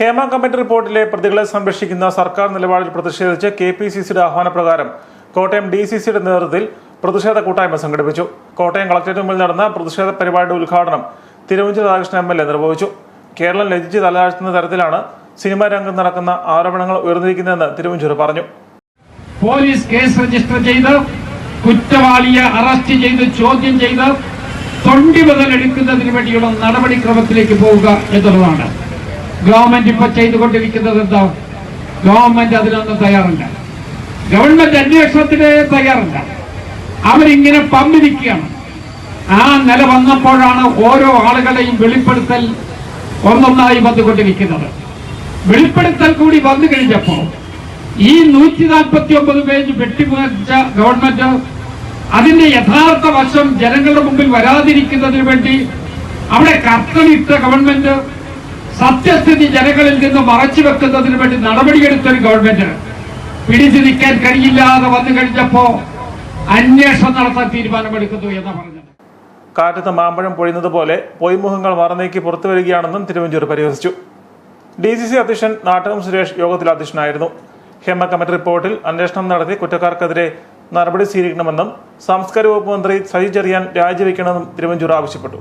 Hema committee റിപ്പോർട്ടിലെ പ്രതികളെ സംരക്ഷിക്കുന്ന സർക്കാർ നിലപാടിൽ പ്രതിഷേധിച്ച് കെ പി സി സിയുടെ ആഹ്വാനപ്രകാരം കോട്ടയം ഡി സി സിയുടെ നേതൃത്വത്തിൽ പ്രതിഷേധ കൂട്ടായ്മ സംഘടിപ്പിച്ചു. കോട്ടയം കളക്ടറേറ്റ് മുമ്പിൽ നടന്ന പ്രതിഷേധ പരിപാടിയുടെ ഉദ്ഘാടനം Thiruvanchoor Radhakrishnan M L A നിർവഹിച്ചു. കേരളം ലജിച്ച് തലതാഴ്ത്തുന്ന തരത്തിലാണ് സിനിമാ രംഗം നടക്കുന്ന ആരോപണങ്ങൾ ഉയർന്നിരിക്കുന്നതെന്ന് തിരുവഞ്ചൂർ പറഞ്ഞു. പോലീസ് കേസ് രജിസ്റ്റർ ചെയ്ത് കുറ്റവാളിയെ അറസ്റ്റ് ചെയ്ത് ചോദ്യം ചെയ്ത് തൊണ്ടി മുതലെടുക്കുന്നതിന് വേണ്ടിയുള്ള നടപടിക്രമത്തിലേക്ക് പോവുക എന്നുള്ളതാണ്. ഗവൺമെന്റ് ഇപ്പൊ ചെയ്തുകൊണ്ടിരിക്കുന്നത് എന്താ? ഗവൺമെന്റ് അതിനൊന്നും തയ്യാറല്ല. ഗവൺമെന്റ് അന്വേഷണത്തിന് തയ്യാറല്ല. അവരിങ്ങനെ പമ്പിരിക്കുകയാണ് ആ നില വന്നപ്പോഴാണ് ഓരോ ആളുകളെയും വെളിപ്പെടുത്തൽ ഒന്നൊന്നായി വന്നുകൊണ്ടിരിക്കുന്നത്. വെളിപ്പെടുത്തൽ കൂടി വന്നു കഴിഞ്ഞപ്പോ ഈ നൂറ്റി നാൽപ്പത്തി ഒമ്പത് പേജ് വെട്ടിമുറിച്ച ഗവൺമെന്റ് അതിന്റെ യഥാർത്ഥ വശം ജനങ്ങളുടെ മുമ്പിൽ വരാതിരിക്കുന്നതിന് വേണ്ടി അവിടെ കർത്തനിട്ട ഗവൺമെന്റ് സത്യസ്ഥിതി ജനങ്ങളിൽ നിന്ന് മറച്ചു വെക്കുന്നതിന് വേണ്ടി നടപടിയെടുത്തൊരു ഗവൺമെന്റ് പിടിച്ചു നിൽക്കാൻ കഴിയില്ലാതെ വന്നു കഴിഞ്ഞപ്പോ അന്വേഷണം നടത്താൻ തീരുമാനമെടുക്കുന്നു എന്ന് പറഞ്ഞത്. കാറ്റത്ത് മാമ്പഴം പൊഴിയുന്നത് പോലെ പൊയ്മുഖങ്ങൾ മറന്നേക്ക് പുറത്തു വരികയാണെന്നും തിരുവഞ്ചൂർ പരിഹസിച്ചു. ഡി സി സി അധ്യക്ഷൻ നാട്ടകം സുരേഷ് യോഗത്തിൽ അധ്യക്ഷനായിരുന്നു. ഹേമ കമ്മിറ്റി റിപ്പോർട്ടിൽ അന്വേഷണം നടത്തി കുറ്റക്കാർക്കെതിരെ നടപടി സ്വീകരിക്കണമെന്നും സാംസ്കാരിക വകുപ്പ് മന്ത്രി സജി ചെറിയാൻ രാജിവെക്കണമെന്നും തിരുവഞ്ചൂർ ആവശ്യപ്പെട്ടു.